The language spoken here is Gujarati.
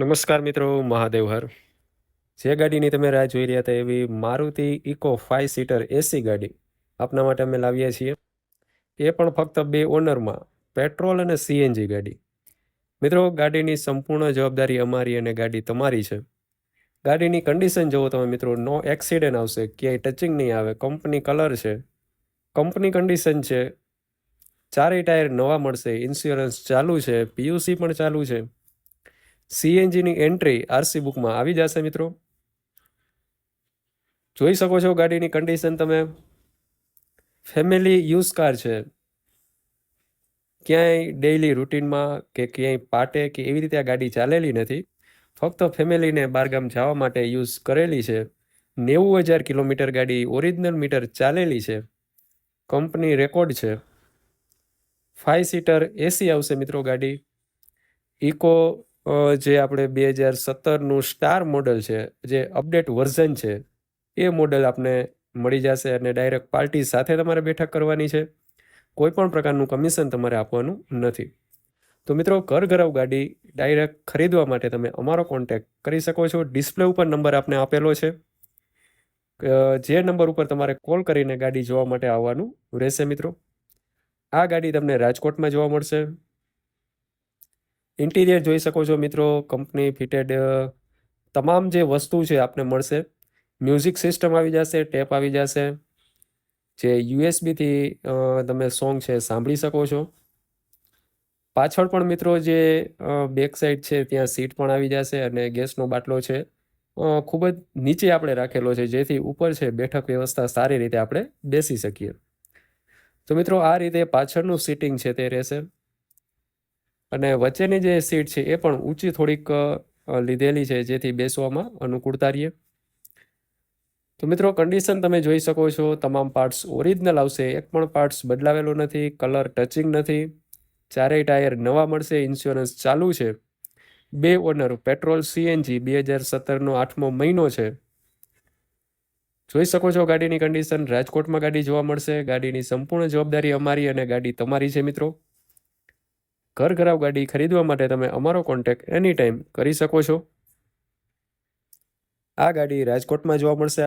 નમસ્કાર મિત્રો, મહાદેવ હર. જે ગાડીની તમે રાહ જોઈ રહ્યા હતા, એવી Maruti Eeco five seater AC ગાડી આપના માટે અમે લાવીએ છીએ. એ પણ ફક્ત બે ઓનરમાં, પેટ્રોલ અને સીએનજી ગાડી. મિત્રો, ગાડીની સંપૂર્ણ જવાબદારી અમારી અને ગાડી તમારી છે. ગાડીની કન્ડિશન જુઓ તમે મિત્રો, નો એક્સિડન્ટ આવશે, ક્યાંય ટચિંગ નહીં આવે કંપની કલર છે. કંપની કન્ડિશન છે, ચારેય ટાયર નવા મળશે ઇન્સ્યોરન્સ ચાલુ છે પીયુસી પણ ચાલુ છે. સીએનજીની એન્ટ્રી આરસી બુકમાં આવી જશે મિત્રો. જોઈ શકો છો ગાડીની કન્ડિશન તમે. ફેમિલી યુઝ કાર છે. ક્યાંય ડેઇલી રૂટીનમાં કે ક્યાંય પાટે કે એવી રીતે આ ગાડી ચાલેલી નથી. ફક્ત ફેમિલીને બારગામ જવા માટે યુઝ કરેલી છે. નેવું હજાર કિલોમીટર ગાડી ઓરિજિનલ મીટર ચાલેલી છે. કંપની રેકોર્ડ છે. ફાઇવ સીટર એસી આવશે મિત્રો ગાડી. ઇકો જે આપણે બે હજાર સત્તરનું સ્ટાર મોડલ છે, જે અપડેટ વર્ઝન છે, એ મોડલ આપને મળી જશે અને ડાયરેક્ટ પાર્ટી સાથે તમારે બેઠક કરવાની છે. કોઈ પણ પ્રકારનું કમિશન તમારે આપવાનું નથી. તો મિત્રો, ઘર ઘરાવ ગાડી ડાયરેક્ટ ખરીદવા માટે તમે અમારો કોન્ટેક્ટ કરી શકો છો. ડિસ્પ્લે ઉપર નંબર આપને આપેલો છે. જે નંબર ઉપર તમારે કોલ કરીને ગાડી જોવા માટે આવવાનું રહેશે મિત્રો. આ ગાડી તમને રાજકોટમાં જોવા મળશે. ઇન્ટિરિયર જોઈ શકો છો મિત્રો કંપની ફિટેડ તમામ જે વસ્તુ છે આપને મળશે. મ્યુઝિક સિસ્ટમ આવી જશે ટેપ આવી જશે. જે યુએસબીથી તમે સોંગ છે સાંભળી શકો છો. પાછળ પણ મિત્રો જે બેક સાઈડ છે ત્યાં સીટ પણ આવી જશે અને ગેસનો બાટલો છે. ખૂબ જ નીચે આપણે રાખેલો છે, જેથી ઉપર છે બેઠક વ્યવસ્થા સારી રીતે આપણે બેસી શકીએ. તો મિત્રો આ રીતે પાછળનું સીટિંગ છે તે રહેશે. અને વચ્ચેની જે સીટ છે એ પણ ઊંચી થોડીક લીધેલી છે, જેથી બેસવામાં અનુકૂળતા રહીએ તો મિત્રો કન્ડિશન તમે જોઈ શકો છો, તમામ પાર્ટ્સ ઓરિજિનલ આવશે, એક પણ પાર્ટ્સ બદલાવેલો નથી કલર ટચિંગ નથી. ચારેય ટાયર નવા મળશે ઇન્સ્યોરન્સ ચાલુ છે. બે ઓનર પેટ્રોલ સીએનજી બે હજાર સત્તરનો આઠમો મહિનો છે. જોઈ શકો છો ગાડીની કન્ડિશન રાજકોટમાં ગાડી જોવા મળશે, ગાડીની સંપૂર્ણ જવાબદારી અમારી અને ગાડી તમારી છે, મિત્રો. ઘર ઘરાવ ગાડી ખરીદવા માટે તમે અમારો કોન્ટેક્ટ એની ટાઈમ કરી શકો છો. આ ગાડી રાજકોટમાં જોવા મળશે.